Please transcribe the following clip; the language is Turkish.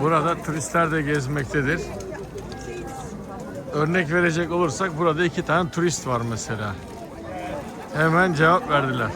Burada turistler de gezmektedir. Örnek verecek olursak burada iki tane turist var mesela. Hemen cevap verdiler.